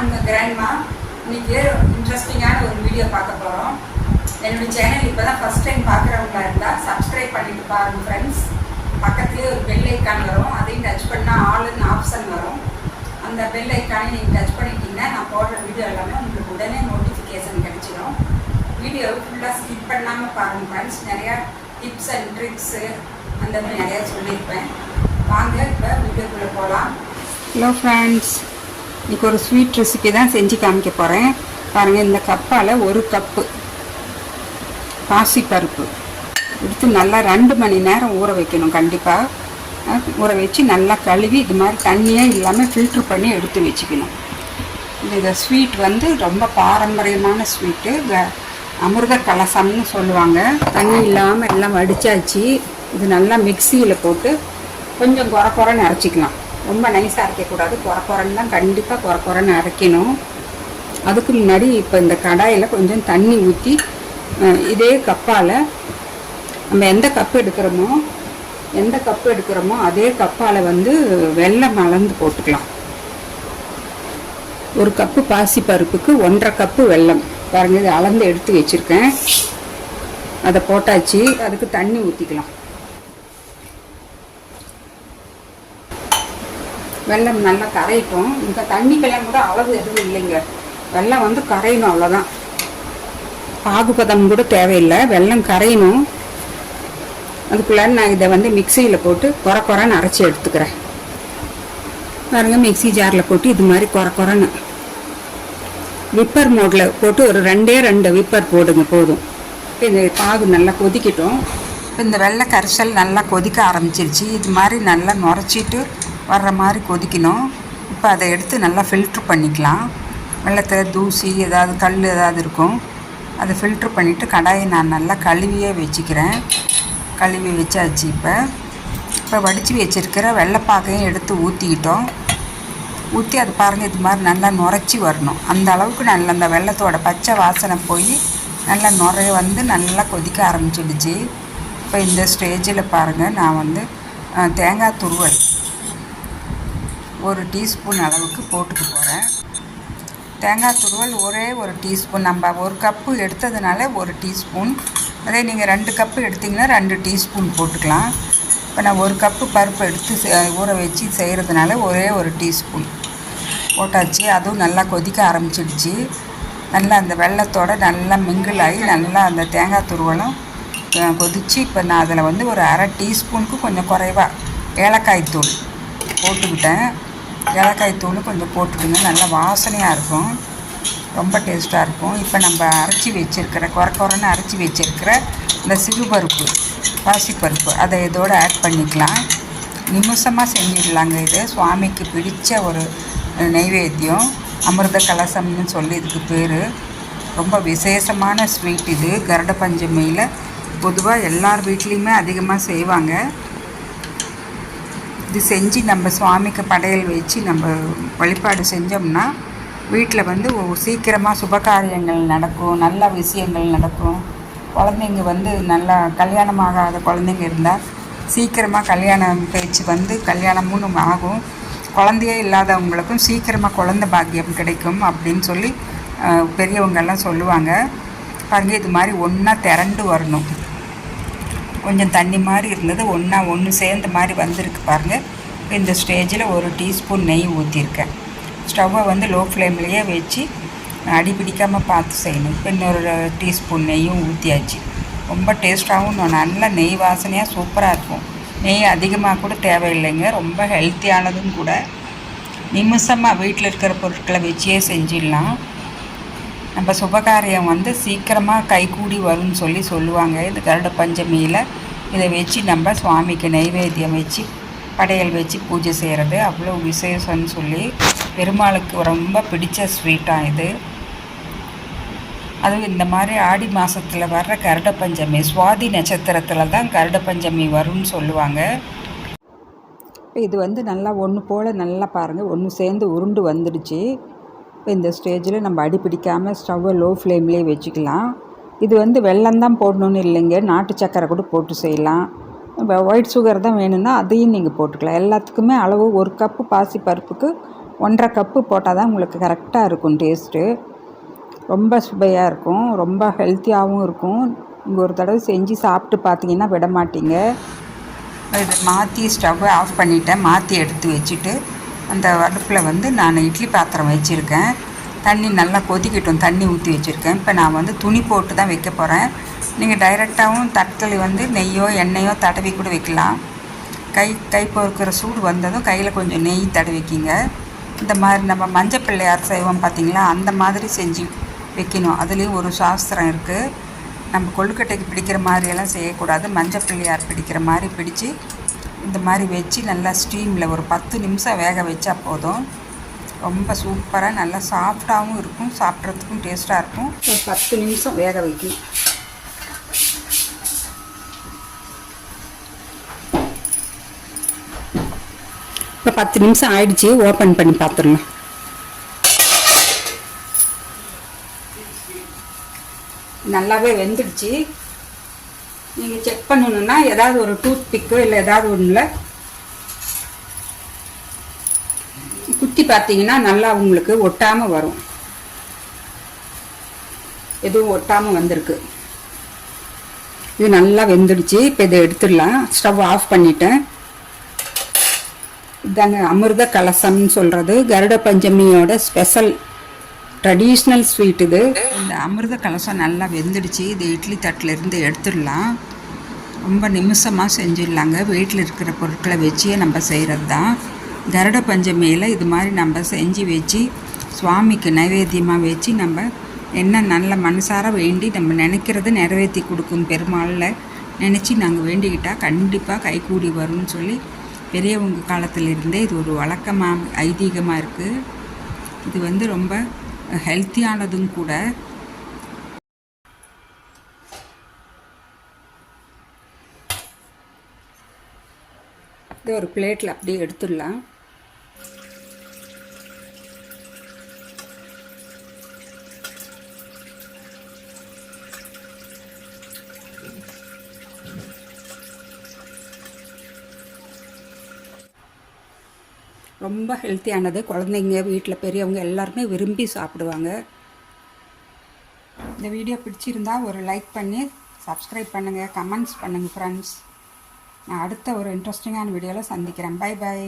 நான் கிராண்ட்மா இன்னைக்கு இன்ட்ரெஸ்டிங்கான ஒரு வீடியோ பார்க்க போகிறோம் என்னுடைய சேனல் இப்போ தான் ஃபஸ்ட் டைம் பார்க்குறவங்களா இருந்தால் சப்ஸ்கிரைப் பண்ணிட்டு பாருங்க ஃப்ரெண்ட்ஸ் பக்கத்துலேயே ஒரு பெல் ஐக்கான் வரும். அதையும் டச் பண்ணால் ஆளுன்னு ஆப்ஷன் வரும். அந்த பெல் ஐக்கானை நீங்கள் டச் பண்ணிட்டீங்கன்னா நான் போடுற வீடியோ எல்லாமே உங்களுக்கு உடனே நோட்டிஃபிகேஷன் கிடைச்சிடும் வீடியோ ஃபுல்லாக ஸ்கிப் பண்ணாமல் பாருங்க ஃப்ரெண்ட்ஸ் நிறையா டிப்ஸ் அண்ட் ட்ரிக்ஸு அந்த மாதிரி நிறையா சொல்லியிருப்பேன். வாங்க இப்போ வீடியோக்குள்ளே போகலாம் ஹலோ ஃப்ரெண்ட்ஸ் இன்றைக்கி ஒரு ஸ்வீட் ரெசிபி தான் செஞ்சு காமிக்க போகிறேன் பாருங்கள் இந்த கப்பால் ஒரு கப்பு பாசிப்பருப்பு எடுத்து நல்லா ரெண்டு மணி நேரம் ஊற வைக்கணும் கண்டிப்பாக ஊற வச்சு நல்லா கழுவி இது மாதிரி தண்ணியே இல்லாமல் ஃபில்ட்ரு பண்ணி எடுத்து வச்சுக்கணும். இந்த ஸ்வீட் வந்து ரொம்ப பாரம்பரியமான ஸ்வீட்டு அமிர்த கலசம்னு சொல்லுவாங்க. தண்ணி இல்லாமல் எல்லாம் வடித்தாச்சு இது நல்லா மிக்சியில் போட்டு கொஞ்சம் குறை குறை நிறச்சிக்கலாம் ரொம்ப நைஸாக அரைக்கக்கூடாது குறை குறைன்னு தான் கண்டிப்பாக குறை குறைன்னு அரைக்கணும். அதுக்கு முன்னாடி இப்போ இந்த கடாயில் கொஞ்சம் தண்ணி ஊற்றி இதே கப்பால் நம்ம எந்த கப்பு எடுக்கிறோமோ எந்த கப்பு எடுக்கிறோமோ அதே கப்பால் வந்து வெள்ளம் அளந்து போட்டுக்கலாம். ஒரு கப்பு பாசி பருப்புக்கு ஒன்றரை கப்பு வெல்லம். பாருங்கள் இது அளந்து எடுத்து வச்சுருக்கேன். அதை போட்டாச்சு அதுக்கு தண்ணி ஊற்றிக்கலாம் வெள்ளம் நல்லா கரையட்டும். இந்த தண்ணிக்கெல்லாம் கூட அளவு எதுவும் இல்லைங்க. வெள்ளம் வந்து கரையணும் அவ்வளோதான் பாகுபதம் கூட தேவையில்லை. வெல்லம் கரையணும். அதுக்குள்ளே நான் இதை வந்து மிக்சியில் போட்டு குறை குறைன்னு அரைச்சி எடுத்துக்கிறேன். பாருங்க மிக்சி ஜாரில் போட்டு இது மாதிரி குறை குறைன்னு விப்பர் மோடில் போட்டு ஒரு ரெண்டே ரெண்டு விப்பர் போடுங்க போதும். இந்த பாகு நல்லா கொதிக்கட்டும். இப்போ இந்த வெள்ளை கரைசல் நல்லா கொதிக்க ஆரம்பிச்சிருச்சு. இது மாதிரி நல்லா நுரைச்சிட்டு வர்ற மாதிரி கொதிக்கணும். இப்போ அதை எடுத்து நல்லா ஃபில்ட்ரு பண்ணிக்கலாம். வெள்ளத்தில் தூசி ஏதாவது கல் ஏதாவது இருக்கும் அதை ஃபில்ட்ரு பண்ணிவிட்டு கடாயை நான் நல்லா கழுவியே வச்சுக்கிறேன். கழுவி வச்சாச்சு இப்போ. இப்போ வடித்து வச்சுருக்கிற வெள்ளைப்பாக்கையும் எடுத்து ஊற்றிக்கிட்டோம் ஊற்றி அது பாருங்கள் இது மாதிரி நல்லா நுரைச்சி வரணும். அந்த அளவுக்கு நல்ல அந்த வெள்ளத்தோட பச்சை வாசனை போய் நல்லா நுரைய வந்து நல்லா கொதிக்க ஆரம்பிச்சிடுச்சு. இப்போ இந்த ஸ்டேஜில் பாருங்கள் நான் வந்து தேங்காய் துருவல். ஒரு டீஸ்பூன் அளவுக்கு போட்டுக்க போகிறேன் தேங்காய் துருவல் ஒரே ஒரு டீஸ்பூன். நம்ம ஒரு கப்பு எடுத்ததுனால ஒரு டீஸ்பூன். அதே நீங்கள் ரெண்டு கப்பு எடுத்திங்கன்னா ரெண்டு டீஸ்பூன் போட்டுக்கலாம். இப்போ நான் ஒரு கப்பு பருப்பு எடுத்து ஊற வச்சு செய்கிறதுனால ஒரே ஒரு டீஸ்பூன் போட்டாச்சு. அதுவும் நல்லா கொதிக்க ஆரம்பிச்சிடுச்சு. நல்லா அந்த வெள்ளத்தோடு நல்லா மிங்கிள் ஆகி நல்லா அந்த தேங்காய் துருவலும் கொதித்து இப்போ நான் அதில் வந்து ஒரு அரை டீஸ்பூனுக்கு கொஞ்சம் குறைவாக ஏலக்காய் தூள் போட்டுக்கிட்டேன். ஏலக்காய் தூள் கொஞ்சம் போட்டுக்கிங்க. நல்லா வாசனையாக இருக்கும். ரொம்ப டேஸ்ட்டாக இருக்கும். இப்போ நம்ம அரைச்சி வச்சுருக்கிற குறை குறைன்னு அரைச்சி வச்சுருக்கிற இந்த சிறுபருப்பு பாசிப்பருப்பு அதை இதோடு ஆட் பண்ணிக்கலாம். நிமிஷமாக செஞ்சிடலாங்க இது. சுவாமிக்கு பிடித்த ஒரு நைவேத்தியம். அமிர்த கலசம்னு சொல்லி இதுக்கு பேர். ரொம்ப விசேஷமான ஸ்வீட் இது. கருட பஞ்சமியில் பொதுவாக எல்லார் வீட்லேயுமே அதிகமாக செய்வாங்க. இது செஞ்சு நம்ம சுவாமிக்கு படையல் வச்சு நம்ம வழிபாடு செஞ்சோம்னா வீட்டில் வந்து சீக்கிரமாக சுபகாரியங்கள் நடக்கும் நல்ல விஷயங்கள் நடக்கும். குழந்தைங்க வந்து நல்லா கல்யாணம் ஆகாத குழந்தைங்க இருந்தால் சீக்கிரமாக கல்யாணம் பேச்சு வந்து கல்யாணமும் ஆகும். குழந்தையே இல்லாதவங்களுக்கும் சீக்கிரமாக குழந்த பாக்கியம் கிடைக்கும் அப்படின்னு சொல்லி பெரியவங்கெல்லாம் சொல்லுவாங்க. பாருங்கள் இது மாதிரி ஒன்றா திரண்டு வரணும். கொஞ்சம் தண்ணி மாதிரி இருந்தது ஒன்றா ஒன்று சேர்ந்த மாதிரி வந்திருக்கு பாருங்கள் இந்த ஸ்டேஜில் ஒரு டீஸ்பூன் நெய் ஊற்றிருக்கேன் ஸ்டவ்வை வந்து லோ ஃப்ளேம்லேயே வச்சு அடி பிடிக்காமல் பார்த்து செய்யணும். இப்போ இன்னொரு டீஸ்பூன் நெய்யும் ஊற்றியாச்சு ரொம்ப டேஸ்ட்டாகவும் நல்ல நெய் வாசனையாக சூப்பராக இருக்கும். நெய் அதிகமாக கூட தேவையில்லைங்க. ரொம்ப ஹெல்த்தியானதும் கூட. நிமிஷமாக வீட்டில் இருக்கிற பொருட்களை வச்சே செஞ்சிடலாம். நம்ம சுபகாரியம் வந்து சீக்கிரமாக கைகூடி வரும்னு சொல்லி சொல்லுவாங்க. இந்த கருட பஞ்சமியில் இதை வச்சு நம்ம சுவாமிக்கு நைவேத்தியம் வச்சு படையல் வச்சு பூஜை செய்கிறது அவ்வளோ விசேஷம்னு சொல்லி பெருமாளுக்கு ரொம்ப பிடிச்ச ஸ்வீட்டாக இது. அதுவும் இந்த மாதிரி ஆடி மாதத்தில் வர்ற கருட பஞ்சமி சுவாதி நட்சத்திரத்தில் தான் கருட பஞ்சமி வரும்னு சொல்லுவாங்க. இது வந்து நல்லா ஒன்று போல் நல்லா பாருங்கள் ஒன்று சேர்ந்து உருண்டு வந்துடுச்சு. இப்போ இந்த ஸ்டேஜில் நம்ம அடிப்பிடிக்காமல் ஸ்டவ்வை லோ ஃப்ளேம்லேயே வச்சுக்கலாம். இது வந்து வெள்ளம் தான் போடணுன்னு இல்லைங்க. நாட்டு சக்கரை கூட போட்டு செய்யலாம். ஒயிட் சுகர் தான் வேணும்னா அதையும் நீங்கள் போட்டுக்கலாம். எல்லாத்துக்குமே அளவு ஒரு கப்பு பாசி பருப்புக்கு ஒன்றரை கப்பு போட்டால் தான் உங்களுக்கு கரெக்டாக இருக்கும் டேஸ்ட்டு ரொம்ப சுவையாக இருக்கும். ரொம்ப ஹெல்த்தியாகவும் இருக்கும். நீங்கள் ஒரு தடவை செஞ்சு சாப்பிட்டு பார்த்தீங்கன்னா விட மாட்டீங்க இதை மாற்றி ஸ்டவ்வை ஆஃப் பண்ணிவிட்டேன் மாற்றி எடுத்து வச்சுட்டு அந்த அடுப்பில் வந்து நான் இட்லி பாத்திரம் வச்சுருக்கேன். தண்ணி நல்லா கொதிக்கட்டும். தண்ணி ஊற்றி வச்சுருக்கேன். இப்போ நான் வந்து துணி போட்டு தான் வைக்க போகிறேன் நீங்கள் டைரெக்டாகவும் தட்டில் வந்து நெய்யோ எண்ணெயோ தடவி கூட வைக்கலாம். கை கை பொறுக்கிற சூடு வந்ததும் கையில் கொஞ்சம் நெய் தடவிக்கிங்க. இந்த மாதிரி நம்ம மஞ்சள் பிள்ளையார் செய்வோம் பார்த்தீங்களா அந்த மாதிரி செஞ்சு வைக்கணும். அதுலேயும் ஒரு சாஸ்திரம் இருக்குது நம்ம கொழுக்கட்டைக்கு பிடிக்கிற மாதிரியெல்லாம் செய்யக்கூடாது. மஞ்சள் பிள்ளையார் பிடிக்கிற மாதிரி பிடிச்சி இந்த மாதிரி வச்சு நல்லா ஸ்டீமில் ஒரு பத்து நிமிஷம் வேக வச்சா போதும். ரொம்ப சூப்பராக நல்லா சாஃப்டாகவும் இருக்கும் சாப்பிட்றதுக்கும் டேஸ்ட்டாக இருக்கும். ஒரு பத்து நிமிஷம் வேக வைக்கணும். இப்போ பத்து நிமிஷம் ஆயிடுச்சு ஓப்பன் பண்ணி பார்த்துடலாம் நல்லாவே வெந்துடுச்சு. நீங்கள் செக் பண்ணணுன்னா ஏதாவது ஒரு டூத் பிக்கோ இல்லை ஏதாவது ஒன்றில் குத்தி பார்த்தீங்கன்னா நல்லா உங்களுக்கு ஒட்டாமல் வரும். எதுவும் ஒட்டாமல் வந்திருக்கு. இது நல்லா வெந்துடுச்சு. இப்போ இதை எடுத்துடலாம். ஸ்டவ் ஆஃப் பண்ணிட்டேன். இதாங்க அமிர்த கலசம்னு சொல்கிறது கருட பஞ்சமியோட ஸ்பெஷல் ட்ரெடிஷ்னல் ஸ்வீட் இது. இந்த அமிர்த கலசம் நல்லா வெந்துடுச்சு. இது இட்லி தட்டில் இருந்து எடுத்துடலாம். ரொம்ப நிமிஷமாக செஞ்சிடலாங்க. வீட்டில் இருக்கிற பொருட்களை வச்சே நம்ம செய்கிறது தான் கருட பஞ்சமியில் இது மாதிரி நம்ம செஞ்சு வச்சு சுவாமிக்கு நைவேத்தியமாக வச்சு நம்ம என்ன நல்ல மனசார வேண்டி நம்ம நினைக்கிறது நிறைவேற்றி கொடுக்கும் பெருமாளில். நினச்சி நாங்கள் வேண்டிக்கிட்டால் கண்டிப்பாக கைகூடி வரும்னு சொல்லி பெரியவங்க காலத்திலிருந்தே இது ஒரு வழக்கமாக ஐதீகமாக இருக்குது இது வந்து ரொம்ப ஹெல்த்தியானதும் கூட. இது ஒரு பிளேட்டில் அப்படியே எடுத்துடலாம். ரொம்ப ஹெல்த்தியானது குழந்தைங்க வீட்டில் பெரியவங்க எல்லாருமே விரும்பி சாப்பிடுவாங்க. இந்த வீடியோ பிடிச்சிருந்தா ஒரு லைக் பண்ணி சப்ஸ்கிரைப் பண்ணுங்கள் கமெண்ட்ஸ் பண்ணுங்கள் ஃப்ரெண்ட்ஸ் நான் அடுத்த ஒரு இன்ட்ரெஸ்டிங்கான வீடியோவில் சந்திக்கிறேன். By by